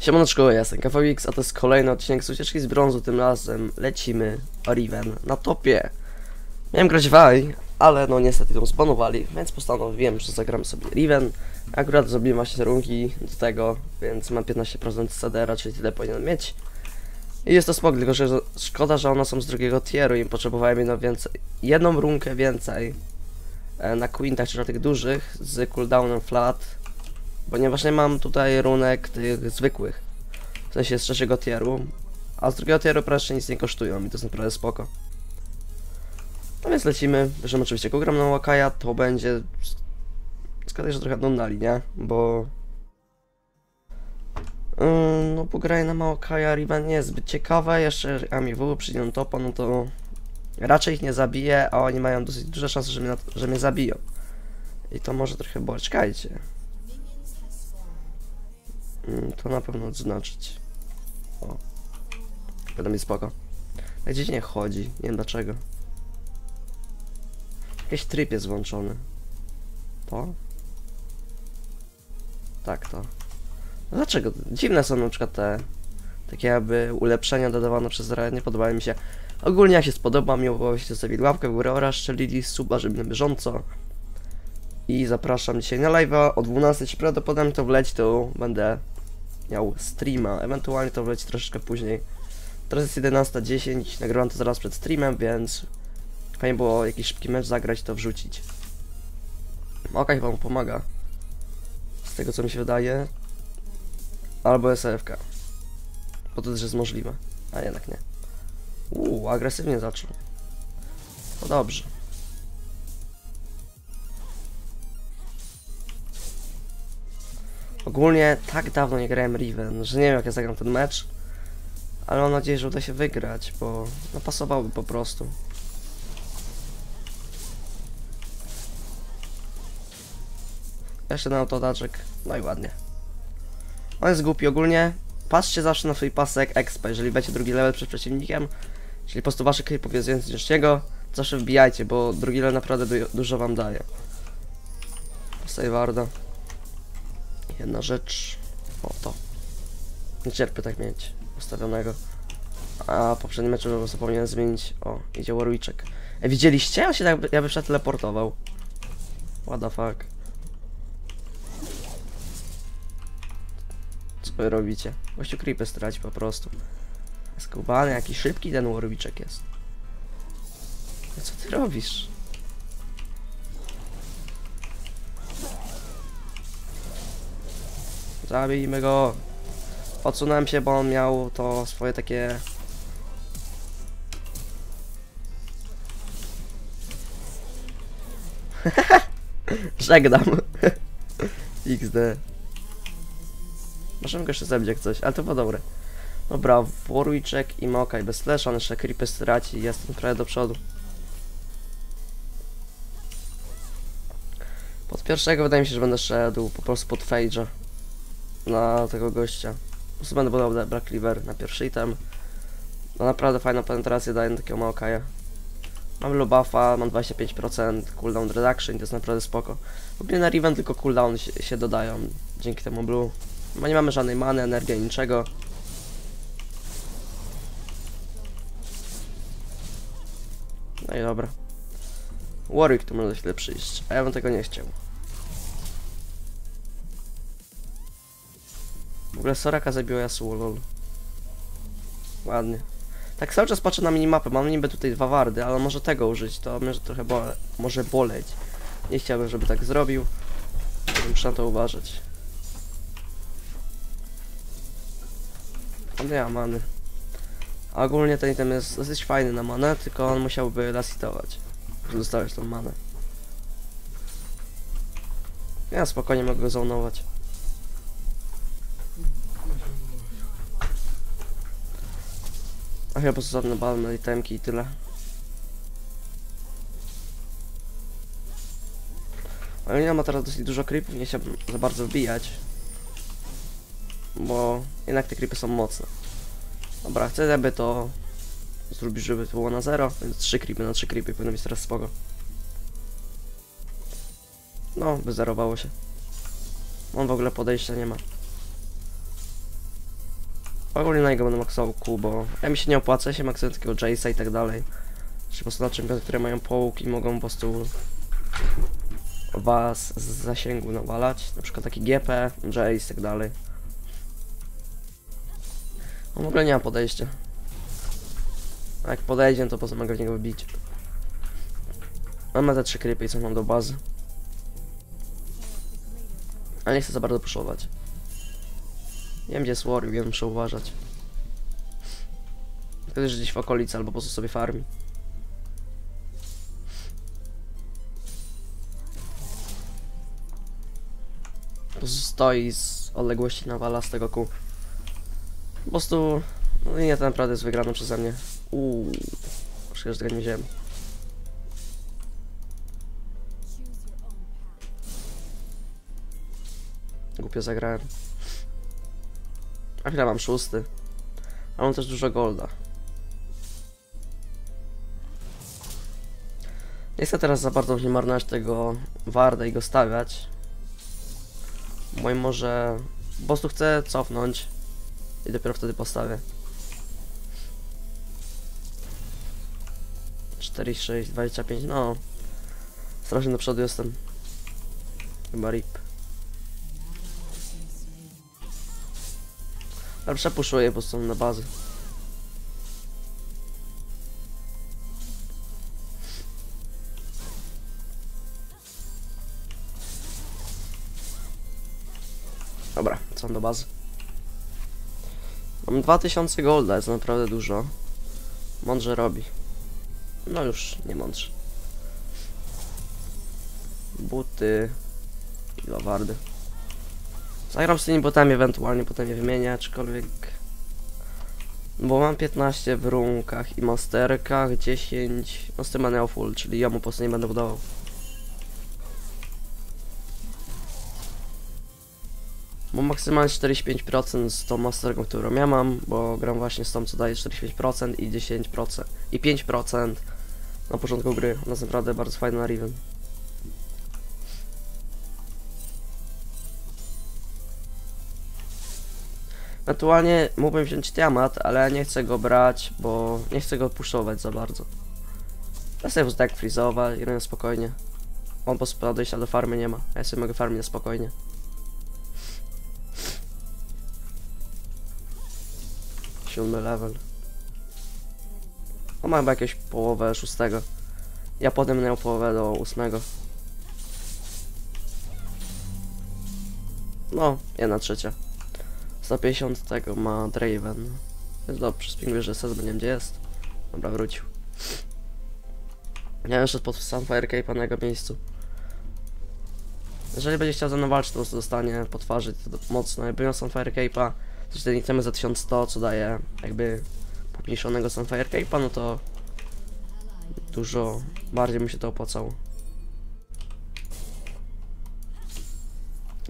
Siemaneczko, ja jestem KVX, a to jest kolejny odcinek z ucieczki z brązu, tym razem lecimy Riven na topie. Miałem grać Vaj, ale no niestety ją zbanowali, więc postanowiłem, że zagram sobie Riven. Akurat zrobiłem właśnie runki do tego, więc mam 15% CDR, czyli tyle powinien mieć. I jest to smog, tylko że szkoda, że one są z drugiego tieru i potrzebowałem jedną, więcej, jedną runkę więcej e, na Quintach, czy na tych dużych, z cooldownem flat. Ponieważ nie mam tutaj runek tych zwykłych. W sensie z trzeciego tieru. A z drugiego tieru proszę nic nie kosztują i to jest naprawdę spoko. No więc lecimy. Bierzemy oczywiście go gram na Wakaja, to będzie... Zgadaj, że trochę dali, nie? Bo... Yy, no bo granie na Małakaja Riven nie jest zbyt ciekawe, jeszcze AMIW przyjdą topa, no to raczej ich nie zabiję, a oni mają dosyć duże szanse, że mnie, że mnie zabiją. I to może trochę boleć. Czekajcie. Mm, To na pewno odznaczyć. O. Będę mi spoko. Tak gdzieś nie chodzi, nie wiem dlaczego. Jakiś tryb jest włączony. To? Tak, to. No Dlaczego? Dziwne są na przykład te takie jakby ulepszenia dodawane przez Riot, nie podobają mi się. Ogólnie jak się spodoba, miło się zostawić łapkę w górę oraz szczelili suba, żeby na bieżąco. I zapraszam dzisiaj na live'a o 12, czy prawdopodobnie to wleci, to będę miał streama, ewentualnie to wleci troszeczkę później. Teraz jest 11.10, nagrywam to zaraz przed streamem, więc fajnie było jakiś szybki mecz zagrać, to wrzucić. Oka chyba mu pomaga, z tego co mi się wydaje. Albo SFK. Bo to też jest możliwe, a jednak nie. Uuu, agresywnie zaczął. No dobrze. Ogólnie tak dawno nie grałem Riven, że nie wiem jak ja zagram ten mecz. Ale mam nadzieję, że uda się wygrać, bo no pasowałby po prostu. Jeszcze na autodaczek, no i ładnie. On jest głupi ogólnie. Patrzcie zawsze na swój pasek expa, jeżeli będzie drugi level przed przeciwnikiem. Czyli po prostu wasze więcej niż jego, zawsze wbijajcie, bo drugi level naprawdę du dużo wam daje. Postaję warda. Jedna rzecz. O to. Nie cierpię tak mieć ustawionego. A poprzednim meczu zapomniałem zmienić. O, idzie Warwiczek. E, widzieliście? On się jakby, jakby przeteleportował. What the fuck. Co wy robicie? Gościu creepy straci po prostu. Skubany, jaki szybki ten Warwiczek jest. No co ty robisz? Zabijmy go. Odsunąłem się, bo on miał to swoje takie... Żegnam. XD. Możemy go jeszcze zabić jak coś, ale to było dobre. Dobra, Warwiczek i Mokaj bez flasha, on jeszcze creepy straci, jestem prawie do przodu. Pod pierwszego wydaje mi się, że będę szedł po prostu pod Fage'a na tego gościa. Po prostu będę budował Black Cleaver na pierwszy item. No naprawdę fajną penetrację daje na takiego Maokaja. Mam low buffa, mam 25% cooldown reduction to jest naprawdę spoko. W ogóle na Riven tylko cooldown się, się dodają dzięki temu blue. Bo nie mamy żadnej many, energii, niczego. No i dobra. Warwick tu może chwilę przyjść, a ja bym tego nie chciał. W ogóle Soraka zabiła Yasuo, lol. Ładnie. Tak cały czas patrzę na minimapę, mam niby tutaj dwa wardy, ale może tego użyć, to może trochę bole może boleć. Nie chciałbym, żeby tak zrobił. Muszę na to uważać. Ale ja many. A ogólnie ten item jest dosyć fajny na manę, tylko on musiałby lasitować, żeby dostałeś tą manę. Ja spokojnie mogę go. A chyba po prostu żadne balne itemki i tyle. Ale nie ma teraz dosyć dużo creepów, nie chciałbym za bardzo wbijać. Bo jednak te creepy są mocne. Dobra, chcę żeby to zrobić, żeby to było na zero, więc 3 creepy na 3 creepy powinno być teraz spoko. No, wyzerowało się. On w ogóle podejścia nie ma. Ogólnie na niego będę maksował Q, bo ja mi się nie opłaca, się maksuję takiego Jace'a i tak dalej. Czy po prostu na czempiony, które mają połóg i mogą po prostu was z zasięgu nawalać. Na przykład taki GP, Jace i tak dalej. On w ogóle nie ma podejścia. A jak podejdzie, to po co mogę w niego wbić. Mamy te trzy krypy i co mam do bazy. Ale nie chcę za bardzo puszować. Wiem gdzie jest wiem muszę uważać. Że gdzieś w okolicy albo po prostu sobie farmi. Po prostu stoi z odległości nawala z tego kół. Po prostu... No i nie tak naprawdę jest wygrany przeze mnie. Uuu. Szkoda, że tego nie wziąłem. Głupio zagrałem. A chwilę mam szósty. A mam też dużo golda. Nie chcę teraz za bardzo w nim marnować tego Warda i go stawiać. Bo może po prostu chcę cofnąć i dopiero wtedy postawię. 4, 6, 25, no. Strasznie do przodu jestem. Chyba rip. Ale przepuszuję po prostu na bazę. Dobra, co do bazy. Mam 2000 golda, jest naprawdę dużo. Mądrze robi. No już, nie mądrze. Buty. I dwa. Zagram z tymi botami ewentualnie, potem je wymienię, aczkolwiek... Bo mam 15 w runkach i masterkach, 10... No z tym full, czyli ja mu po prostu nie będę budował. Mam maksymalnie 45% z tą masterką, którą ja mam, bo gram właśnie z tą, co daje 45% i 10% i 5% na początku gry. Ona jest naprawdę bardzo fajna na Riven. Ewentualnie mógłbym wziąć Tiamat, ale nie chcę go brać, bo nie chcę go puszować za bardzo. Ja sobie tak frizować i robię spokojnie. On po podejścia do farmy nie ma, ja sobie mogę farmić spokojnie. Siódmy level. On ma chyba jakieś połowę szóstego. Ja potem miał połowę do ósmego. No, jedna trzecia. 150 tego ma Draven. Jest dobrze, spinguję, że sezon nie gdzie jest. Dobra, wrócił. Ja jeszcze pod Sunfire Cape'a na jego miejscu. Jeżeli będzie chciał ze mną walczyć, to dostanie po twarzy mocno. Jakby miał Sunfire Cape'a, to ten itemy za 1100, co daje jakby pomniejszonego Sunfire Cape'a, no to dużo bardziej mi się to opłacało.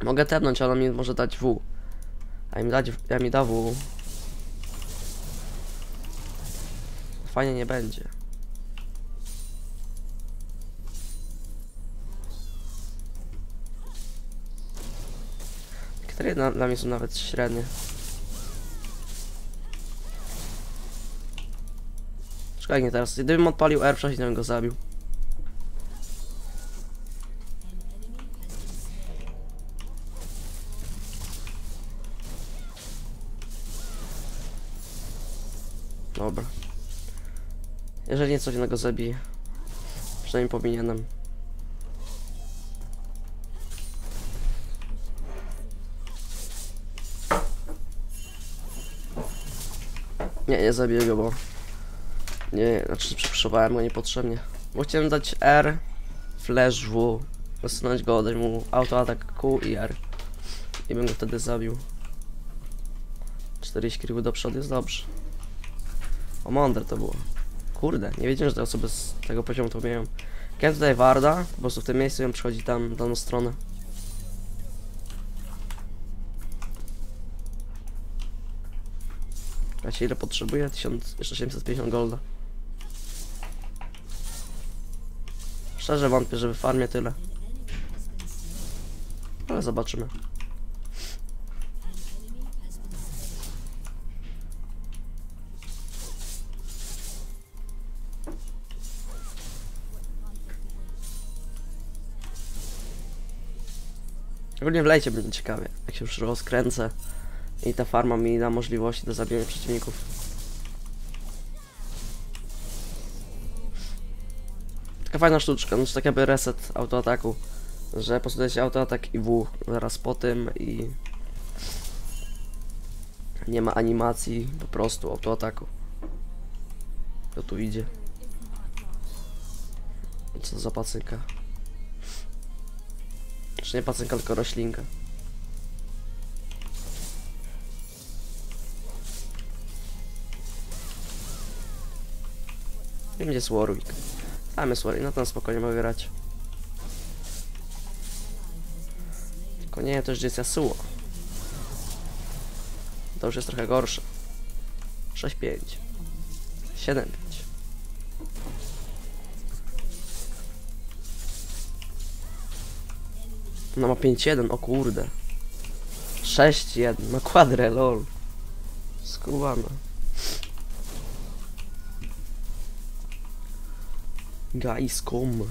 Mogę tepnąć, ale mi może dać W. A im dać, ja mi da. Fajnie nie będzie. Które dla, dla mnie są nawet średnie. Szkoda nie teraz. Gdybym odpalił R, wcześniej bym go zabił. Dobra. Jeżeli nie coś innego zabije. Przynajmniej powinienem. Nie, nie zabiję go, bo... Nie, znaczy przepraszowałem go niepotrzebnie. Bo chciałem dać R, flash W, zasunąć go, dać mu autoatak Q i R. I bym go wtedy zabił. 40 kriwy do przodu jest dobrze. O mądre to było. Kurde, nie wiedziałem, że te osoby z tego poziomu to umieją. Kiedy tutaj Warda, po prostu w tym miejscu ją przychodzi tam, daną stronę. Wiecie ile potrzebuję? 1750 golda. Szczerze wątpię, że w farmie tyle. Ale zobaczymy. Ogólnie w lejcie będzie ciekawie, jak się już rozkręcę i ta farma mi da możliwości do zabijania przeciwników. Taka fajna sztuczka, no to tak jakby reset autoataku, że posudujecie autoatak i W zaraz po tym i nie ma animacji, po prostu autoataku. Kto tu idzie? Co za pacynka? Czy nie pacynka, tylko roślinka. Wiem gdzie jest Warwick. Tam jest Warwick, no na spokojnie mogę grać. Tylko nie, to już jest Yasuo. To już jest trochę gorsze. 6-5. 7-5. No ma 5-1, o kurde. 6-1, no kwadrę, lol. Skubana. Guys, come.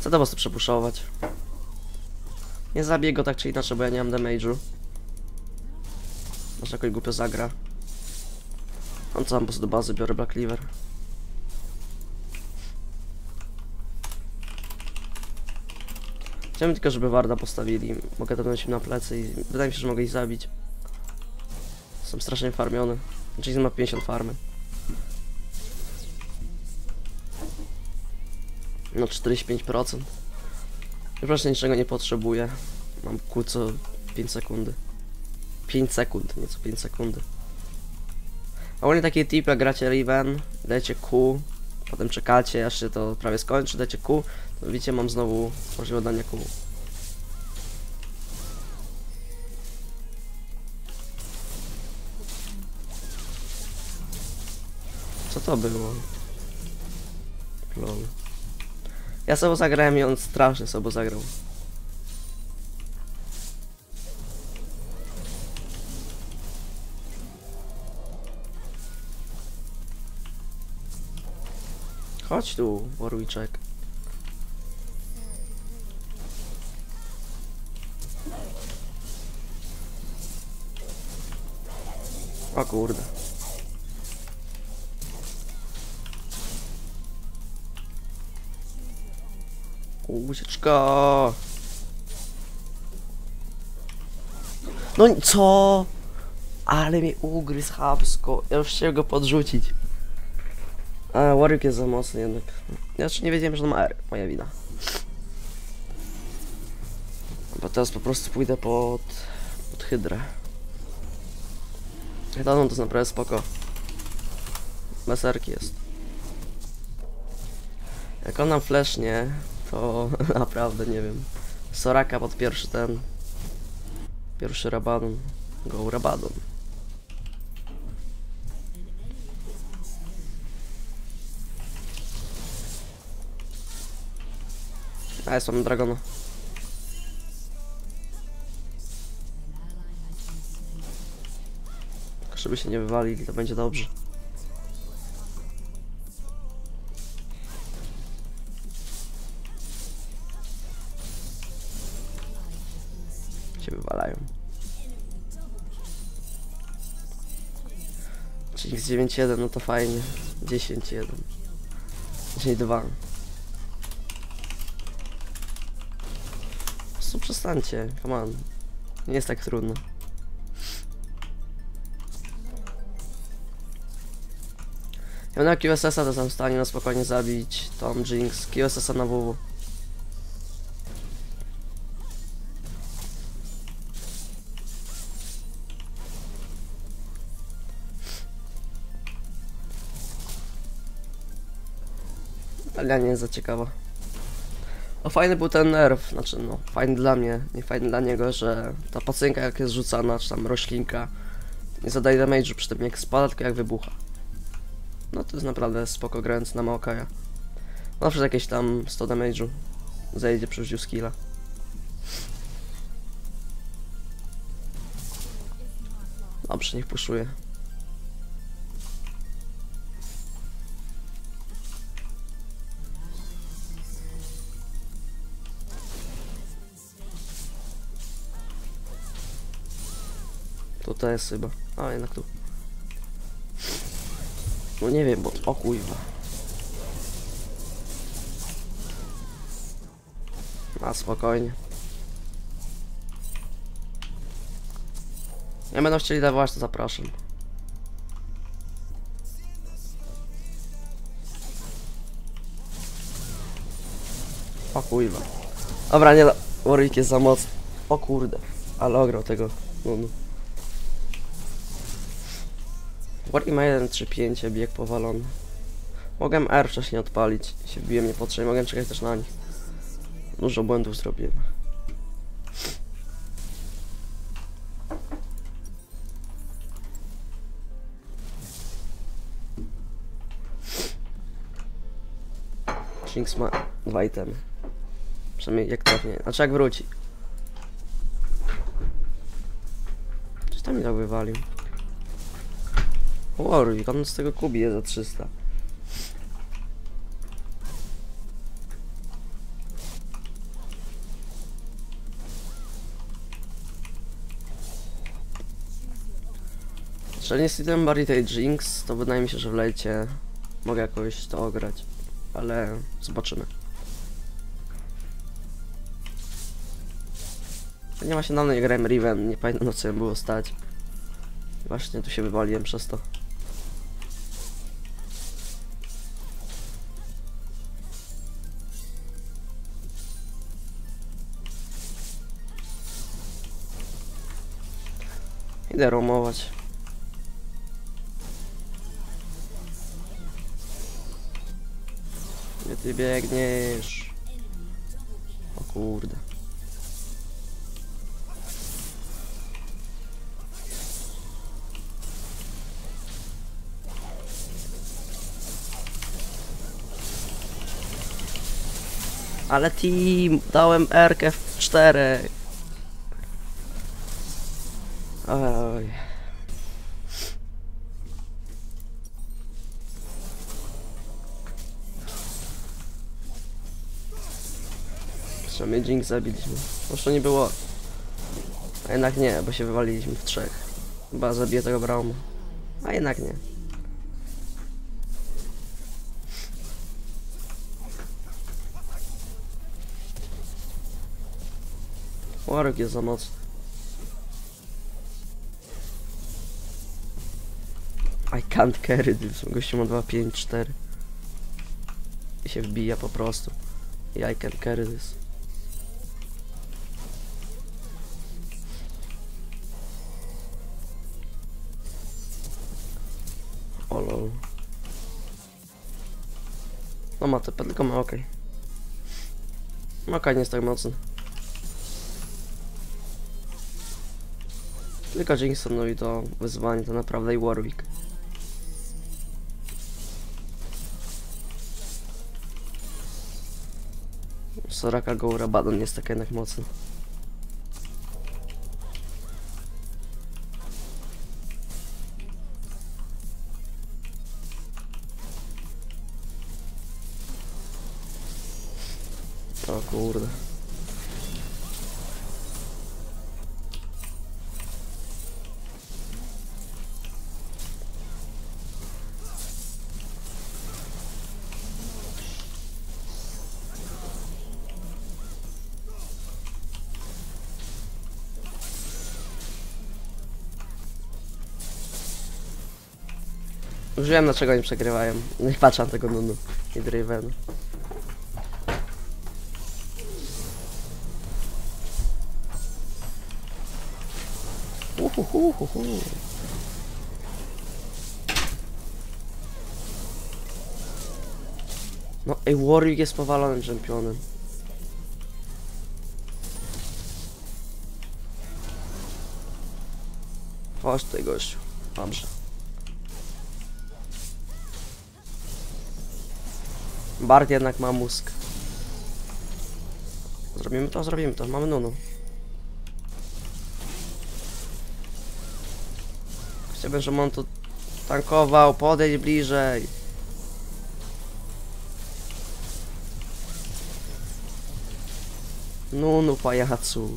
Co to po prostu przepuszować? Nie zabiję go tak czy inaczej, bo ja nie mam damage'u. Jakoś głupio zagra. On co, prostu do bazy biorę Black Cleaver. Chciałbym tylko, żeby Warda postawili. Mogę dopnąć im na plecy i wydaje mi się, że mogę ich zabić. Są strasznie farmione. Jason ma 50 farmy. No 45%. Już niczego nie potrzebuję. Mam Q co 5 sekundy. 5 sekund, nie co 5 sekundy. Ogólnie takie tip, jak gracie Riven, dajecie Q, potem czekacie, aż się to prawie skończy, dajecie Q, to widzicie, mam znowu możliwość dania Q. Co to było? Lol. Ja sobie zagrałem i on strasznie sobie zagrał. Chodź tu, Warwiczek. O kurde. Ucieczka. No i co? Ale mnie ugryzł chamsko. Ja już chciałem go podrzucić. A, Warwick jest za mocny jednak. Ja jeszcze nie wiedziałem, że on ma R. Moja wina. Bo teraz po prostu pójdę pod... pod hydrę. Hydronon to jest naprawdę spoko. Bez erki jest. Jak on nam flesznie, to naprawdę nie wiem. Soraka pod pierwszy ten. Pierwszy Rabadon. Go Rabadon. A, jest mam dragona. Żeby się nie wywalili, to będzie dobrze. Się wywalają. 9-1, no to fajnie. 10-1. 10-2. Prostu przestańcie, come on. Nie jest tak trudno. Ja na QSS-a to jestem w stanie na spokojnie zabić Tom Jinx, QSS-a na WW. Ale nie jest za ciekawa. No fajny był ten nerw, znaczy no fajny dla mnie, nie fajny dla niego, że ta pacynka jak jest rzucana, czy tam roślinka nie zadaje damage'u przy tym jak spada, tylko jak wybucha. No to jest naprawdę spoko grając na Maokaja. Zawsze jakieś tam 100 damage'u zejdzie przy użyciu skilla. Dobrze, niech puszuje. To jest chyba. A, jednak tu. No nie wiem, bo... O kurwa. A, spokojnie. Nie będą chcieli dawać, to zapraszam. O kurwa. Dobra, nie da. Warwick jest za mocny. O kurde. Ale ograł tego. No, no. Warwick ma 1-3-5, bieg powalony. Mogłem R wcześniej odpalić. Się wbiłem niepotrzebnie. Mogłem czekać też na nich. Dużo błędów zrobiłem. Jinx ma dwa itemy. Przynajmniej jak trafnie. Znaczy jak wróci. Coś tam mi tak wywalił. Warwick, on z tego kubi jest za 300. Jeżeli nie stwierdziłem bardziej tej Jinx, to wydaje mi się, że w lejcie mogę jakoś to ograć. Ale zobaczymy. Nie ma się dawno nie grałem Riven, nie pamiętam na co było stać. Właśnie tu się wywaliłem przez to. Idę romować. Gdzie ty biegniesz? O kurde. Ale team, dałem R w 4. Oj. Przynajmniej Jinx zabiliśmy. Może nie było. A jednak nie, bo się wywaliliśmy w trzech. Chyba zabiję tego Brauma. A jednak nie. Warwick jest za mocny. Carry this. Gościu ma 2, 5, 4. I się wbija po prostu. I can't carry this. O lol. No ma TP, tylko ma. Okay. Okej, nie jest tak mocny. Tylko Jinx stanowi to wyzwanie, to naprawdę i Warwick. Soraka go Rabadon jest tak jednak mocny. Już wiem dlaczego oni przegrywają. Nie patrzę na tego Nunu i Draven. No ej, Warwick jest powalonym czempionem. Chodź tutaj gościu. Dobrze. Bart jednak ma mózg. Zrobimy to, zrobimy to. Mamy Nunu. Chciałbym, żeby on tu tankował. Podejdź bliżej. Nunu, pajacu.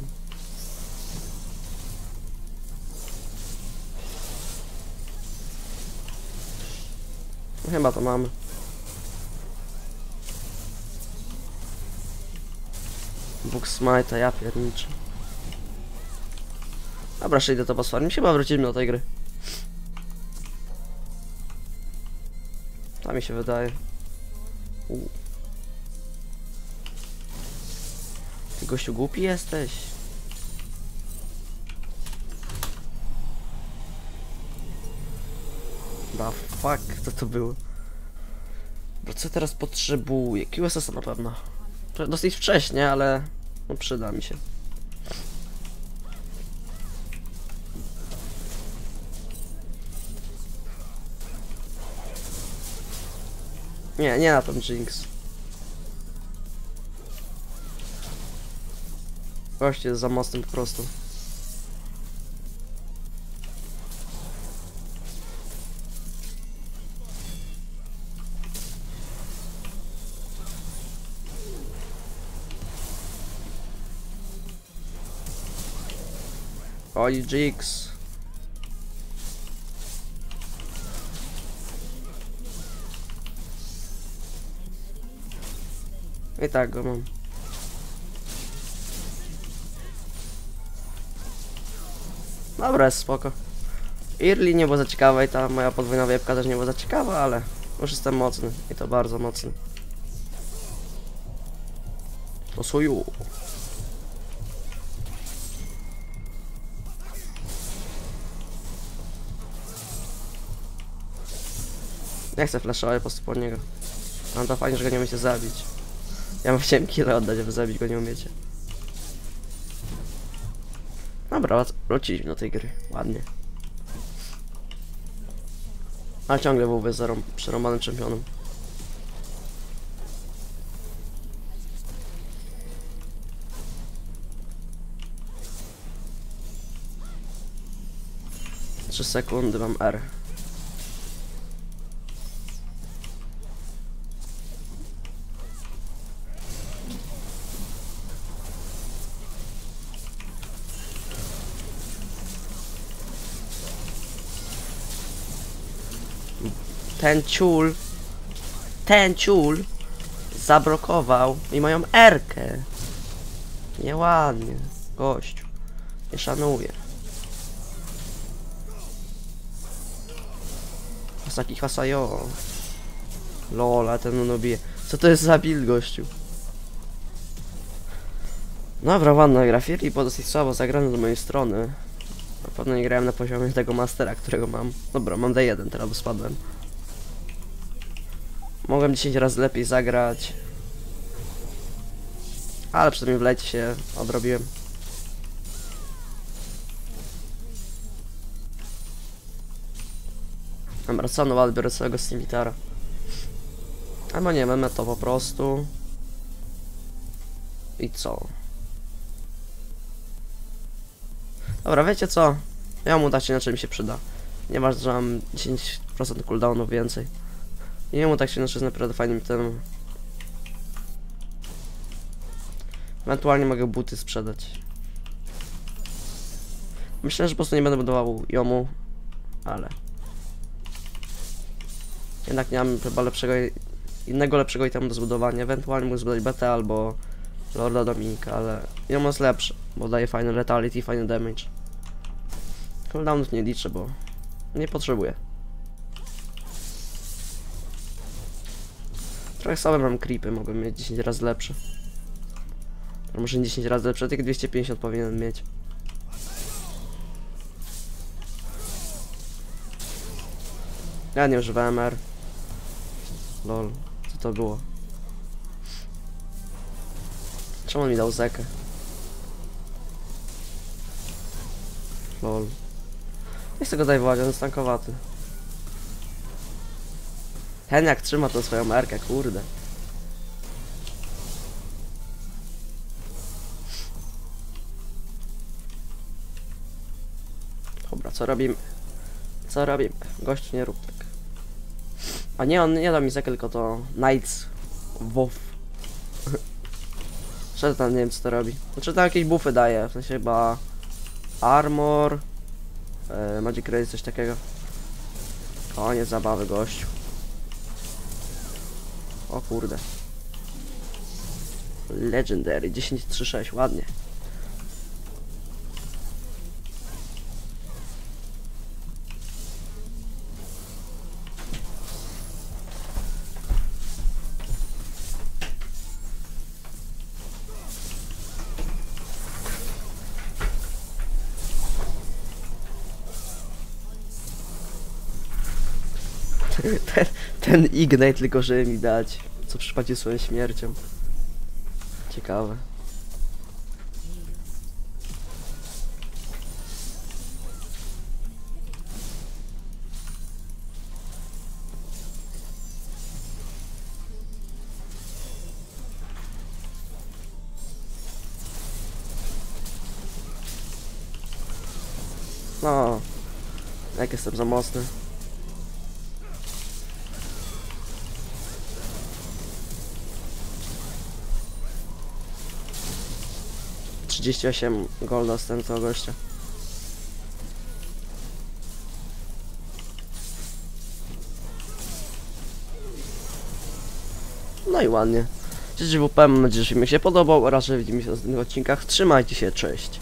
Chyba to mamy. Bóg smite, ja pierniczę. Dobra, idę to posfarmić. Chyba wrócimy do tej gry. To mi się wydaje. U. Ty gościu głupi jesteś. Da fuck, co to było? Bo co teraz potrzebuję? QSS na pewno. Dosyć wcześnie, ale no przyda mi się. Nie, nie na ten Jinx. Gość jest za mocnym po prostu. Oj, Jinx. I tak go mam. Dobra, jest spoko. Irli nie było za ciekawe i ta moja podwójna wiepka też nie była za ciekawa, ale już jestem mocny i to bardzo mocny. To soju. Nie chcę flashować po prostu po niego. Mam to fajnie, że go nie umiecie zabić. Ja mu chciałem killa oddać, aby zabić go nie umiecie. Dobra, wróciliśmy do tej gry. Ładnie. Ale ciągle WW zarą- przerąbanym czempionem. Trzy sekundy mam R. Ten ciul, ten ciul zablokował mi moją erkę. Nieładnie, gościu. Nie szanuję. Asaki Hasayo. Lola, ten no bije. Co to jest za build, gościu? Dobra, ładna gra. Firli po dosyć słabo zagrany do mojej strony. Na pewno nie grałem na poziomie tego mastera, którego mam. Dobra, mam D1, teraz spadłem. Mogłem 10 razy lepiej zagrać. Ale przynajmniej w lecie się odrobiłem. No, ale biorę swojego Scimitara. Albo nie, mamy to po prostu. I co? Dobra, wiecie co? Ja mu dać na czym się przyda. Nieważne, że mam 10% cooldownu więcej. I jemu tak się inaczej jest naprawdę fajnym tym. Ewentualnie mogę buty sprzedać. Myślę, że po prostu nie będę budował jomu, ale... Jednak nie mam chyba lepszego, innego lepszego itemu do zbudowania. Ewentualnie mógł zbudować BT albo Lorda Dominika, ale jomu jest lepszy, bo daje fajny letality fajny damage. Cooldownów nie liczę, bo nie potrzebuję. Trochę słabe mam creepy, mogłem mieć 10 razy lepsze. A może nie 10 razy lepsze, tylko 250 powinien mieć. Ja nie używałem R. Lol, co to było? Czemu mi dał zekę? Lol. Nie chcę go dajwować, on jest tankowaty. Hen jak trzyma tą swoją markę, kurde. Dobra, co robimy? Co robimy? Gościu, nie rób tak. A nie, on nie da mi zekę, tylko to Knights WoW. Że tam nie wiem co to robi. Znaczy tam jakieś buffy daje, w sensie chyba Armor, e, Magic Race, coś takiego. Koniec zabawy, gościu. O kurde. Legendary 1036, ładnie. Ten, Ignite tylko żeby mi dać, co przypadnie swoją śmiercią. Ciekawe. No, jak jestem za mocny. Trzydzieści osiem golda z tego gościa. No i ładnie. GGWP, mam nadzieję, że film się podobał oraz że widzimy się w następnych odcinkach. Trzymajcie się, cześć.